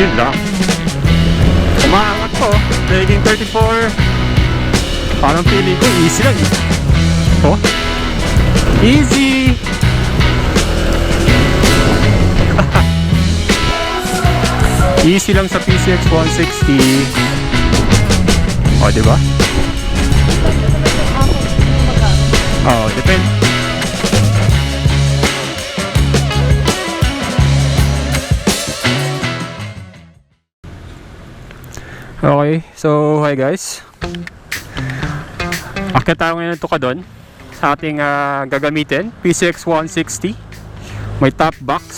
Yun lang. Umaangat ko. Naging 34. Parang feeling ko easy lang eh. Oh. Easy! easy lang sa PCX 160. O, oh, di ba? Oo, oh, depende. Okay, so hi guys. Akit tayo ngayon ng tukadon sa ating ah, gagamitin, PCX 160. May top box.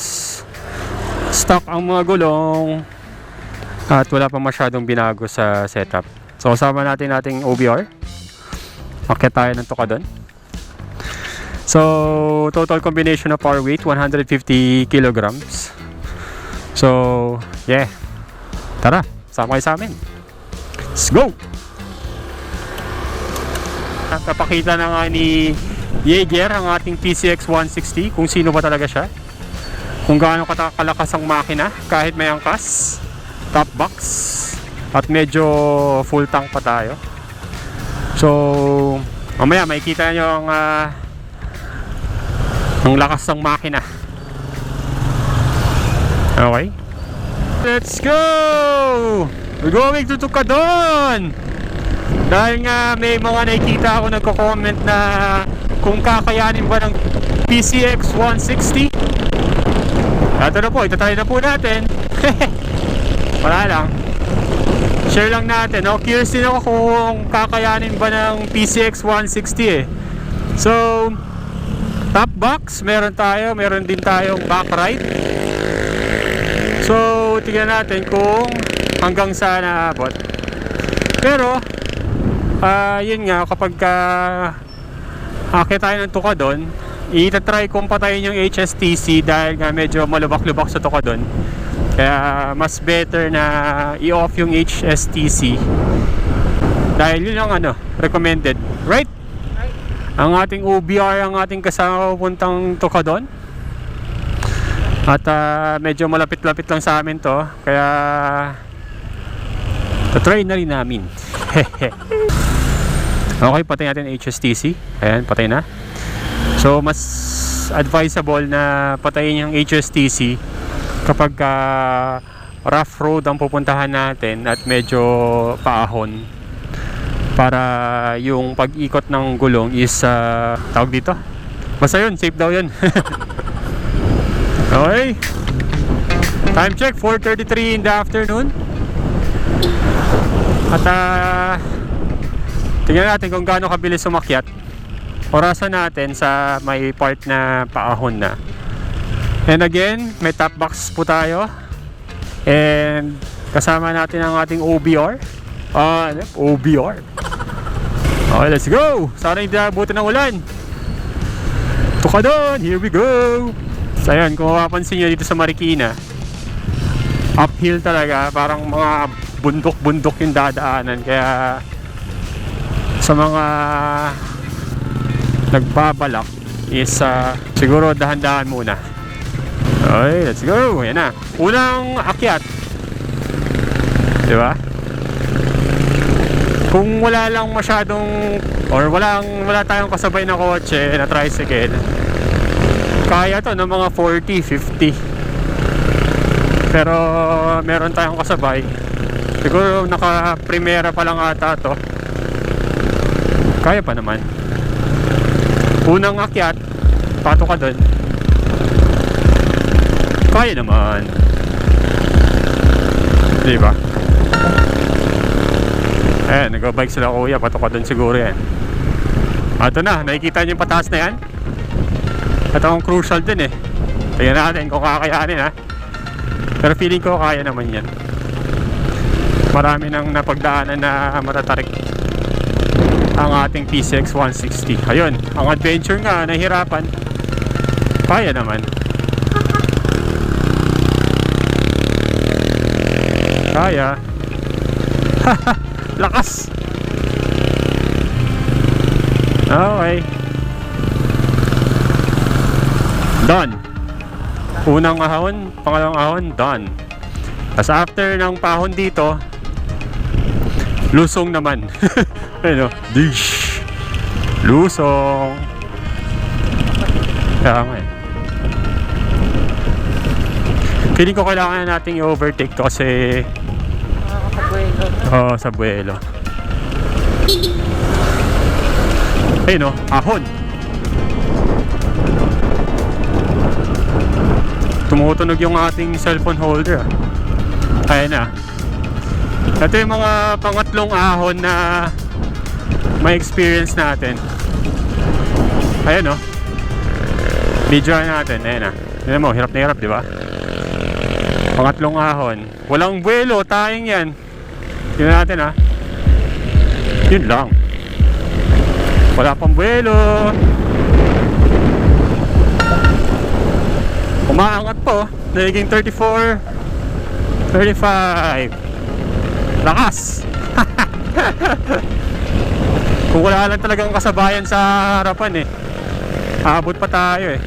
Stock ang mga gulong. At wala pa masyadong binago sa setup. So kasama natin nating OBR. Akit tayo ng tukadon. So total combination of power weight 150 kilograms. So yeah. Tara, sama kayo sa amin. Let's go! Napakita na nga ni Jaeger ang ating PCX 160 kung sino ba talaga siya. Kung gaano kata- kalakas ang makina kahit may angkas, top box, at medyo full tank pa tayo. So, mamaya makikita nyo ang ah, ang lakas ng makina. Okay? Let's go! We're going to Tukadon! Dahil nga may mga nakikita ako nagko-comment na kung kakayanin ba ng PCX 160. Ito na po, itatry na po natin. Wala lang. Share lang natin. No? Curious din ako kung kakayanin ba ng PCX 160 eh. So, top box, meron tayo. Meron din tayong back right. So, tingnan natin kung hanggang saan naabot. Pero, ah yun nga, kapag ka akit tayo ng tukadon, itatry kong patayin yung HSTC dahil nga medyo malubak-lubak sa tukadon. Kaya mas better na i-off yung HSTC. Dahil yun ang ano, recommended. Right? Ang ating OBR, ang ating kasama pupuntang tukadon. At ah, medyo malapit-lapit lang sa amin to. Kaya try na rin namin. okay, patay natin HSTC. Ayan, patay na. So, mas advisable na patayin yung HSTC kapag ah, rough road ang pupuntahan natin at medyo paahon para yung pag-ikot ng gulong is ah, tawag dito basta yun, safe daw yun okay. Time check 4.33 in the afternoon. At ah tingnan natin kung gaano kabilis sumakyat orasan natin sa may part na paahon na. And again may top box po tayo. And kasama natin ang ating OBR ah ano? OBR okay let's go! Sana hindi abutin ng ulan. Tukadon, here we go so ayun kung mapapansin nyo dito sa Marikina uphill talaga parang mga bundok-bundok yung dadaanan. Kaya sa mga nagbabalak is ah, siguro dahan-dahan muna. Okay let's go. Yan na. Unang akyat. Di ba? Kung wala lang masyadong or walang wala tayong kasabay na kotse na tricycle kaya to ng mga 40, 50 pero meron tayong kasabay. Siguro naka primera pa lang ata to. Kaya pa naman. Unang akyat pato ka doon kaya naman. Di ba? Eh nag-bike sila kuya. Pato ka doon siguro yan. Ito na nakikita niyo yung pataas na yan ito ang crucial din eh. Tingnan natin kung kakayanin ha? Pero feeling ko kaya naman yan. Marami nang napagdaanan na matatarik ang ating PCX 160 ayun, ang adventure nga nahirapan kaya naman. Kaya. Lakas! Okay done unang ahon pangalawang ahon done Tapos after ng pahon dito, lusong naman. Ayun o, dish. Lusong. Kaya nga eh. Feeling ko kailangan na nating i-overtake to kasi. Oo, sa buwelo. Ayun o, ahon. Tumutunog yung ating cellphone holder. ah. Ayan na. Ito yung mga pangatlong ahon na may experience natin. Ayan o. Video natin. Ayan na. Ayan mo, hirap na hirap, di? Pangatlong ahon. Walang buwelo, tayong yan. Tingnan natin ha. Yun lang. Wala pang buwelo. Umaangat po. Nagiging 34. 35. Lakas. Kung wala lang talagang kasabayan sa harapan eh. Aabot pa tayo eh.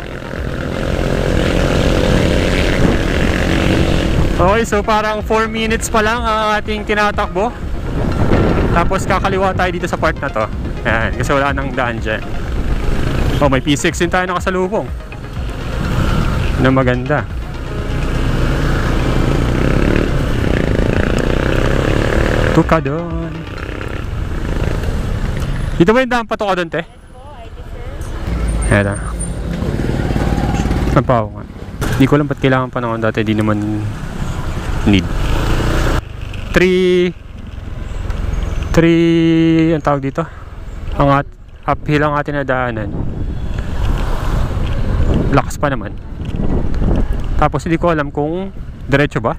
Okay, so parang 4 minutes pa lang ang ating tinatakbo. Tapos kakaliwa tayo dito sa part na to. Yan, kasi wala nang daan dyan. Oh, may P6 din tayo nakasalubong. Na maganda. Tuka doon. Dito ba yung daan pa tuka doon, te? Yan na. Ang pa nga. Hindi ko alam ba't kailangan pa naman dati. Di naman need. 3 3 ang tawag dito? Ang at, uphill ang ating nadaanan. Lakas pa naman. Tapos hindi ko alam kung diretso ba.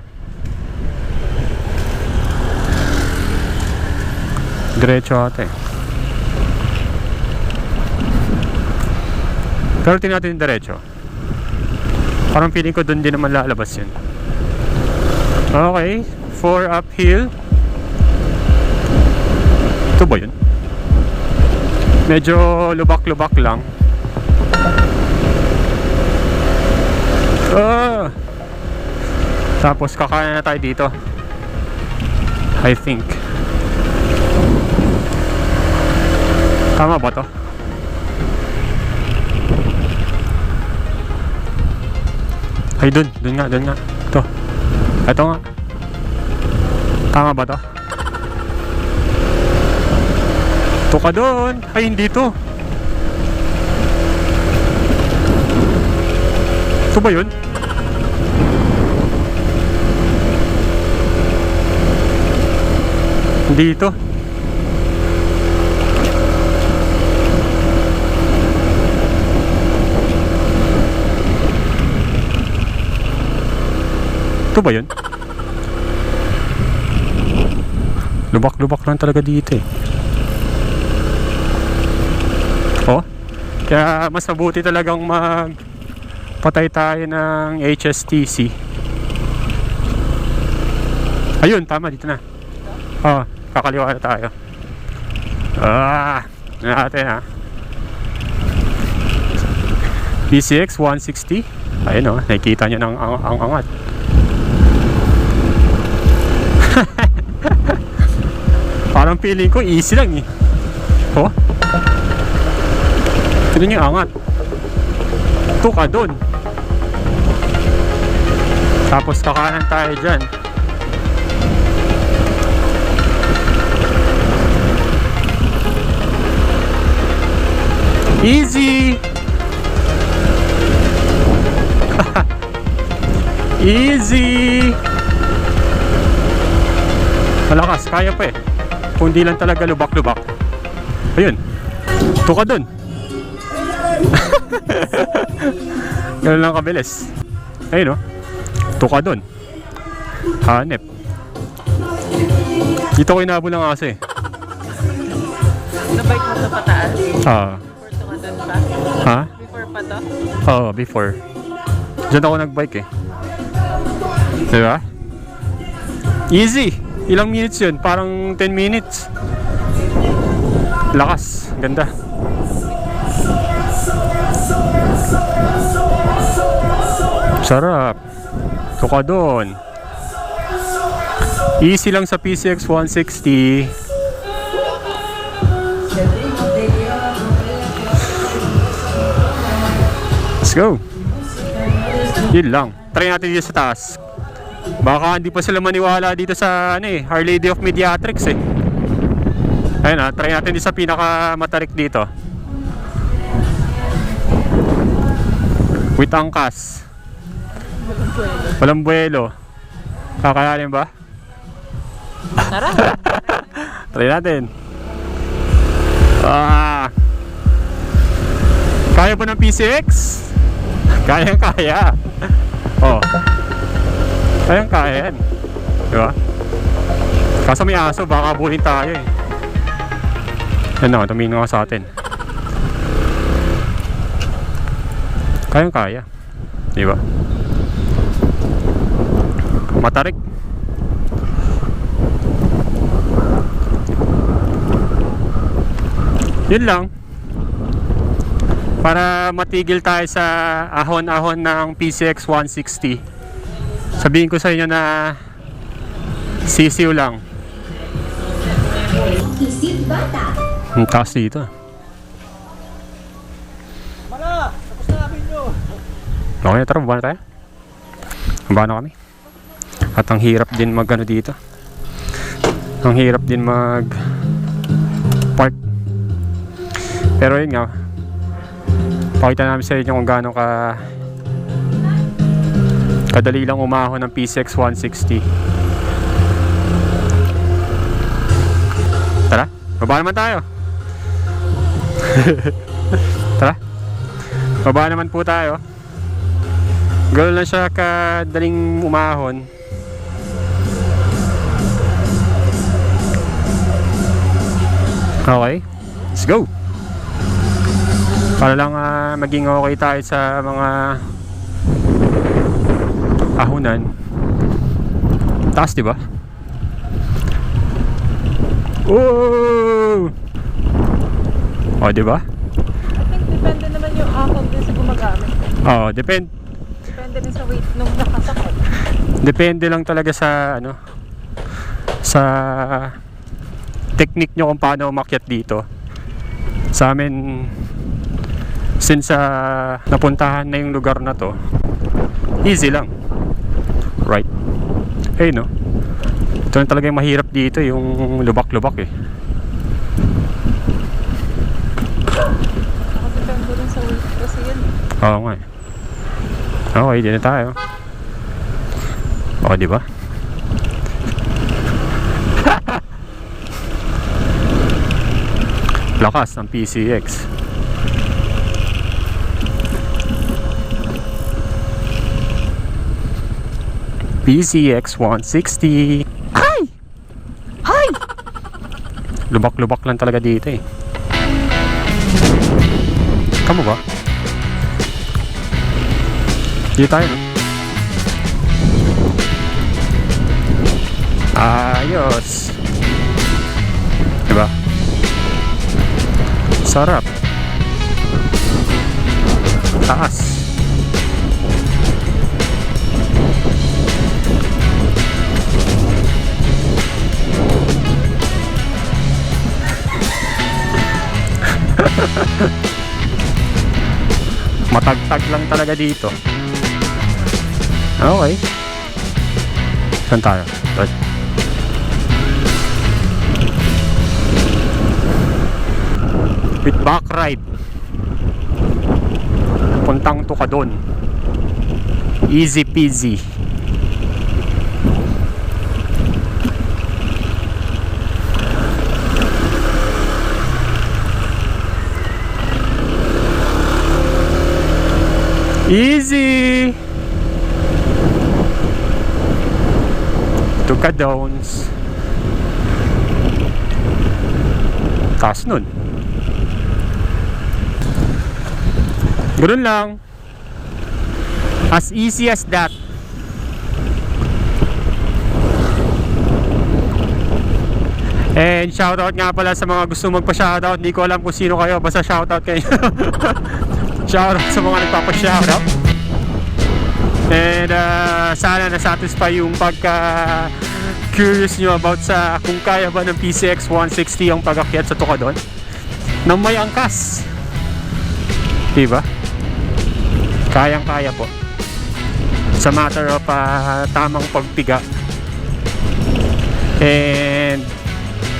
Diretso ate. Pero tingnan natin yung diretso. Parang feeling ko doon din naman lalabas yun. Okay, 4 uphill. Ito ba yun? Medyo lubak-lubak lang. Ah! Tapos kakain na tayo dito. I think. Tama ba to? Ay, dun. Dun nga, dun nga. Ito. Ito nga. Tama ba to? Ito ka doon. Ay, hindi to. Ito ba yun? Hindi ito. Ito ba yun? Lubak-lubak lang talaga dito eh. Oh. Kaya mas mabuti talagang mag patay tayo ng HSTC. Ayun, tama dito na. Oh, kakaliwa na tayo. Ah, natin ha. PCX 160. Ayun oh, nakikita nyo ng ang, ang angat. Parang feeling ko easy lang eh. Oh. Tignan yung angat. Ito ka dun. Tapos kakanan tayo dyan. Easy! Easy! Malakas, kaya pa eh. Kung di lang talaga lubak-lubak. Ayun. Ito ka dun. Ganun lang kabilis. Ayun oh. Ito ka dun. Hanep. Dito ko inabol ng aso eh. Nabike mo sa pataas. Ah. Before ka dun pa. Ha? Before pa to. Oo, before. Diyan ako nagbike eh. Diba? Easy! Ilang minutes yun? Parang 10 minutes. Lakas. Ganda. Sarap. Ito doon. Easy lang sa PCX 160. Let's go. Yun lang. Try natin dito sa taas. Baka hindi pa sila maniwala dito sa ano eh, Our Lady of Mediatrix eh. Ayun ah, try natin dito sa pinaka matarik dito. With angkas. Walang buwelo. Kakayanin ba? Tara. Try natin. Ah. Kaya ba ng PCX? Kaya kaya. Oh. Kaya kaya. Di ba? Kaso may aso, baka buhin tayo eh. Yan na, tumingin nga sa atin. Kaya kaya. Di ba? Matarik. Yun lang. Para matigil tayo sa ahon-ahon ng PCX 160. Sabihin ko sa inyo na sisiw lang. Isip bata. Ang taas dito. Okay, tara, baba na tayo. Baba na kami. At ang hirap din mag ano dito. Ang hirap din mag park. Pero yun nga, pakita namin sa inyo kung gaano ka kadali lang umahon ng PCX 160. Tara, baba naman tayo. Tara. Baba naman po tayo. Ganoon lang siya kadaling umahon. Okay. Let's go. Para lang ah, maging okay tayo sa mga ahunan. Taas, di ba? Oh! Oh, di ba? I think depende naman yung ahon din sa gumagamit. Oh, depend Depende din sa weight nung nakasakot. Depende lang talaga sa ano sa technique nyo kung paano umakyat dito. Sa amin since ah, napuntahan na yung lugar na to, easy lang. Right. Hey no. Ito na talaga yung mahirap dito, yung eh. Weight kasi yun. Oo nga eh. Okay, dyan na tayo. Okay, di ba? Lakas ng PCX. PCX 160. Ay! Ay! Lubak-lubak lang talaga dito eh. Kamu ba? Dito tayo, no? Ayos. Sarap. Taas. Matagtag lang talaga dito. Okay. Saan tayo? Right. With back ride. Puntang Tukadon. Easy peasy. Easy! Tukadons. Taas nun. Ganun lang. As easy as that. And shoutout nga pala sa mga gusto magpa-shoutout. Hindi ko alam kung sino kayo. Basta shoutout kayo. shoutout sa mga nagpapa-shoutout. And uh, sana na-satisfy yung pagka curious nyo about sa kung kaya ba ng PCX 160 ang pag-akyat sa Tukadon nang may angkas. Diba? Kayang-kaya po. Sa matter of ah, tamang pagpiga and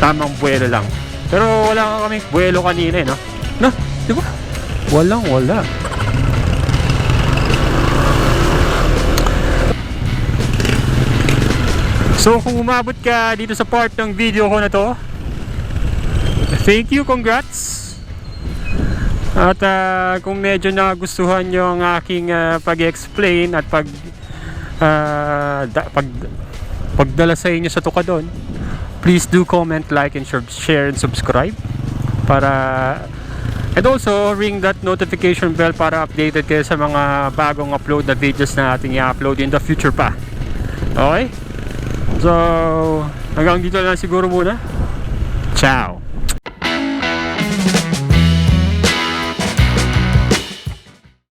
tamang buwelo lang. Pero wala nga kaming buwelo kanina eh, no? No? Di ba? Walang wala. So kung umabot ka dito sa part ng video ko na to, thank you, congrats! At ah, kung medyo nagustuhan nyo ang aking ah, pag-explain at pag, ah, da- pag pagdala sa inyo sa Tukadon, please do comment, like, and share and subscribe para and also ring that notification bell para updated kayo sa mga bagong upload na videos na ating i-upload in the future pa. Okay? So, hanggang dito lang siguro muna. Ciao!